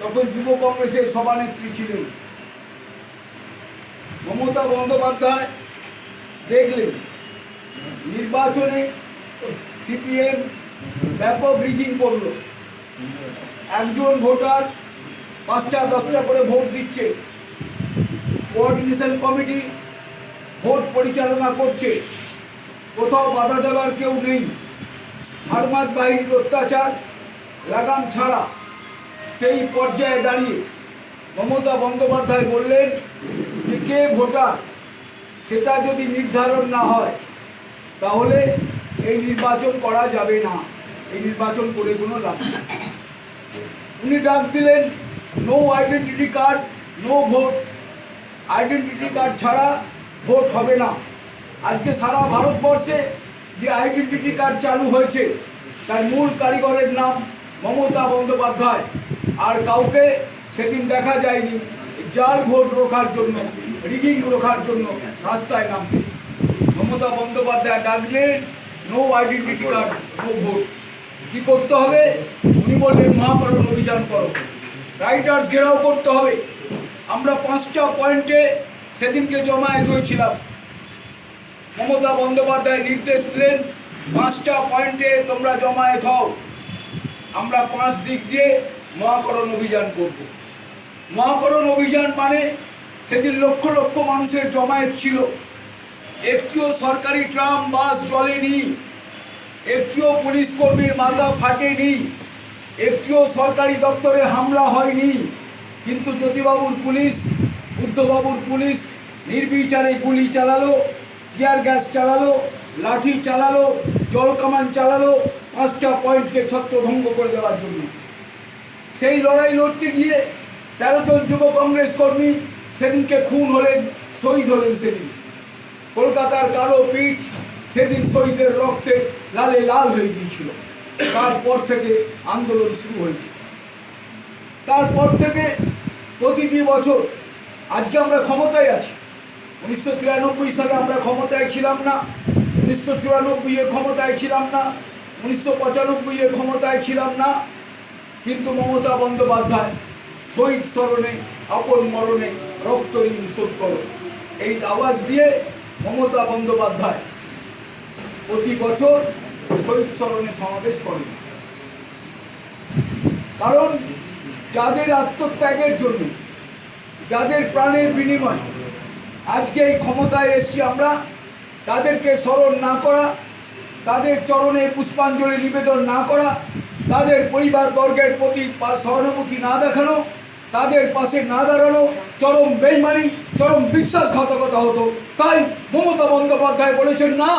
তখন যুব কংগ্রেসের সভানেত্রী ছিলেন। মমতা বন্দ্যোপাধ্যায় দেখলেন, নির্বাচনে সিপিএম ব্যাপক রিগিং করল। একজন ভোটার পাঁচটা, দশটা করে ভোট দিচ্ছে। কোঅর্ডিনেশন কমিটি ভোট পরিচালনা করছে। কোথাও বাধা দেওয়ার কেউ নেই। হারমাত বাহিনীর অত্যাচার, লাগাম ছাড়া। সেই পর্যায়ে দাঁড়িয়ে মমতা বন্দ্যোপাধ্যায় বললেন যে কে ভোটার? সেটা যদি নির্ধারণ না হয়, তাহলে এই নির্বাচন করা যাবে না। এই নির্বাচন করে কোনো লাভ নেই। উনি ডাক দিলেন no identity card no vote identity card ছাড়া ভোট হবে না। আজকে সারা ভারতবর্ষে যে আইডেন্টিটি কার্ড চালু হয়েছে, তার মূল কারিগরের নাম মমতা বন্দ্যোপাধ্যায়। আর কাউকে সেদিন দেখা যায়নি। জাল ভোট রোখার জন্য, রিগিং রোখার জন্য রাস্তায় নামতে মমতা বন্দ্যোপাধ্যায় ডাকলেন no identity card no vote কি করতে হবে? উনি বললেন, মহাকরণ অভিযান করো। রাইটার্স ঘেরাও করতে হবে। আমরা পাঁচটা পয়েন্টে সেদিনকে জমায়েত হয়েছিলাম। মমতা বন্দ্যোপাধ্যায় নির্দেশ দিলেন, পাঁচটা পয়েন্টে তোমরা জমায়েত হও। আমরা পাঁচ দিক দিয়ে মহাকরণ অভিযান করব। মহাকরণ অভিযান মানে সেদিন লক্ষ লক্ষ মানুষের জমায়েত ছিল। একটিও সরকারি ট্রাম, বাস চলেনি। একটিও পুলিশ কর্মীর মাথা ফাটেনি। একটিও সরকারি দপ্তরে হামলা হয়নি। কিন্তু জ্যোতিবাবুর পুলিশ বুদ্ধবাবুর পুলিশ নির্বিচারে গুলি চালালো, টিয়ার গ্যাস চালালো, লাঠি চালালো, জল কামান চালালো, পাঁচটা পয়েন্টকে ছত্রভঙ্গ করে দেওয়ার জন্য। সেই লড়াই লড়তে গিয়ে তেরো জন যুব কংগ্রেস কর্মী সেদিনকে খুন হলেন, শহীদ হলেন সেদিন। কলকাতার কালো পিচ সেদিন শহীদের রক্তে লালে লাল হয়ে গিয়েছিল। তারপর থেকে আন্দোলন শুরু হয়েছে। তারপর থেকে প্রতিটি বছর, আজকে আমরা ক্ষমতায় আছি। উনিশশো তিরানব্বই সালে আমরা ক্ষমতায় ছিলাম না, উনিশশো চুরানব্বই এ ক্ষমতায় ছিলাম না, উনিশশো পঁচানব্বই এ ক্ষমতায় ছিলাম না কিন্তু মমতা বন্দ্যোপাধ্যায় শহীদ স্মরণে, আপন মরণে রক্ত ঋণ শোধ করো। এই আওয়াজ দিয়ে মমতা বন্দ্যোপাধ্যায় প্রতি বছর শহীদ স্মরণে সমাবেশ করেন। কারণ যাদের আত্মত্যাগের জন্য, যাদের প্রাণের বিনিময় আজকে এই ক্ষমতায় এসছি আমরা, তাদেরকে স্মরণ না করা, তাদের চরণে পুষ্পাঞ্জলি নিবেদন না করা তাদের পরিবার বর্গের প্রতি সহানুভূতি না দেখানো, তাদের পাশে না দাঁড়ানো, চরম বেইমানি, চরম বিশ্বাসঘাতকতা হতো। তাই মমতা বন্দ্যোপাধ্যায় বলেছেন, না,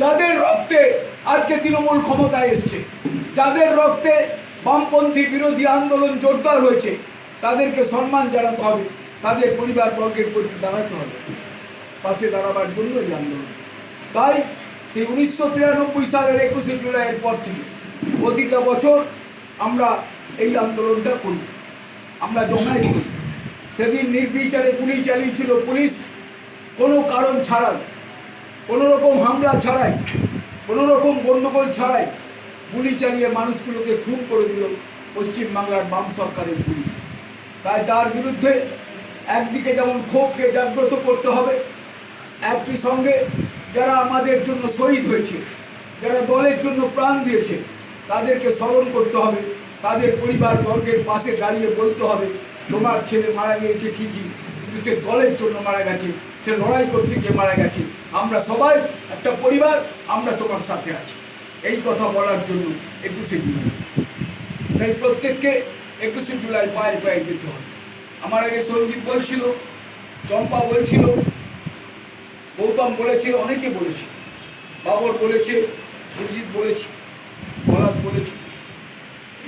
যাদের রক্তে আজকে তৃণমূল ক্ষমতায় এসছে, যাদের রক্তে বামপন্থী বিরোধী আন্দোলন জোরদার হয়েছে, তাদেরকে সম্মান জানাতে হবে, তাদের পরিবার বর্গের প্রতি দাঁড়াতে হবে। পাশে দাঁড়াবার জন্য এই আন্দোলন। তাই সেই উনিশশো তিরানব্বই সালের একুশে জুলাইয়ের পর থেকে প্রতিটা বছর আমরা এই আন্দোলনটা করি। আমরা জমায়েত করি সেদিন নির্বিচারে গুলি চালিয়েছিল পুলিশ। কোনো কারণ ছাড়াই, কোনো রকম হামলা ছাড়াই, কোনো রকম গণ্ডগোল ছাড়াই গুলি চালিয়ে মানুষগুলোকে খুন করে দিল পশ্চিমবাংলার বাম সরকারের পুলিশ। তাই তার বিরুদ্ধে একদিকে যেমন ক্ষোভকে জাগ্রত করতে হবে, একই সঙ্গে যারা আমাদের জন্য শহীদ হয়েছে, যারা দলের জন্য প্রাণ দিয়েছে তাদেরকে স্মরণ করতে হবে। তাদের পরিবার বর্গের পাশে দাঁড়িয়ে বলতে হবে, তোমার ছেলে মারা গিয়েছে ঠিকই, কিন্তু সে দলের জন্য মারা গেছে, সে লড়াই করতে গিয়ে মারা গেছে। আমরা সবাই, একটা পরিবার, আমরা তোমার সাথে আছি। এই কথা বলার জন্য একুশে জুলাই। তাই প্রত্যেককে একুশে জুলাই পায়ে পায়ে যেতে হবে। আমার আগে সঞ্জীব বলছিল, চম্পা বলছিল, গৌতম বলেছে, অনেকে বলেছে, বাবর বলেছে সুরজিৎ বলেছে। বলেছে,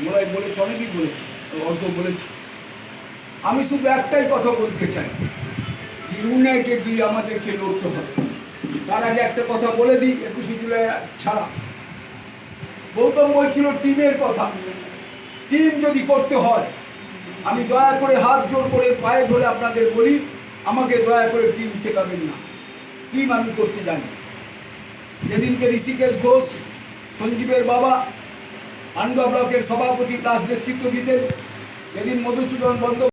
মোরাই বলেছে, অনেকেই বলেছে, অর্ধ বলেছে। আমি শুধু একটাই কথা বলতে চাই, ইউনাইটেড দিয়ে আমাদেরকে লড়তে হবে। তার আগে একটা কথা বলে দিই, একুশে জুলাই ছাড়া। গৌতম বলছিল, টিমের কথা। টিম যদি করতে হয়, আমি দয়া করে হাত জোর করে পায়ে ধরে আপনাদের বলি, আমাকে দয়া করে টিম শেখাবেন না। টিম আমি করতে জানি। যেদিনকে ঋষিকেশ ঘোষ, সঞ্জীবের বাবা আন্ডা ব্লকের সভাপতি প্লাস নেতৃত্ব দিতেন। যেদিন মধুসূদন বন্দ্যোপাধ্যায়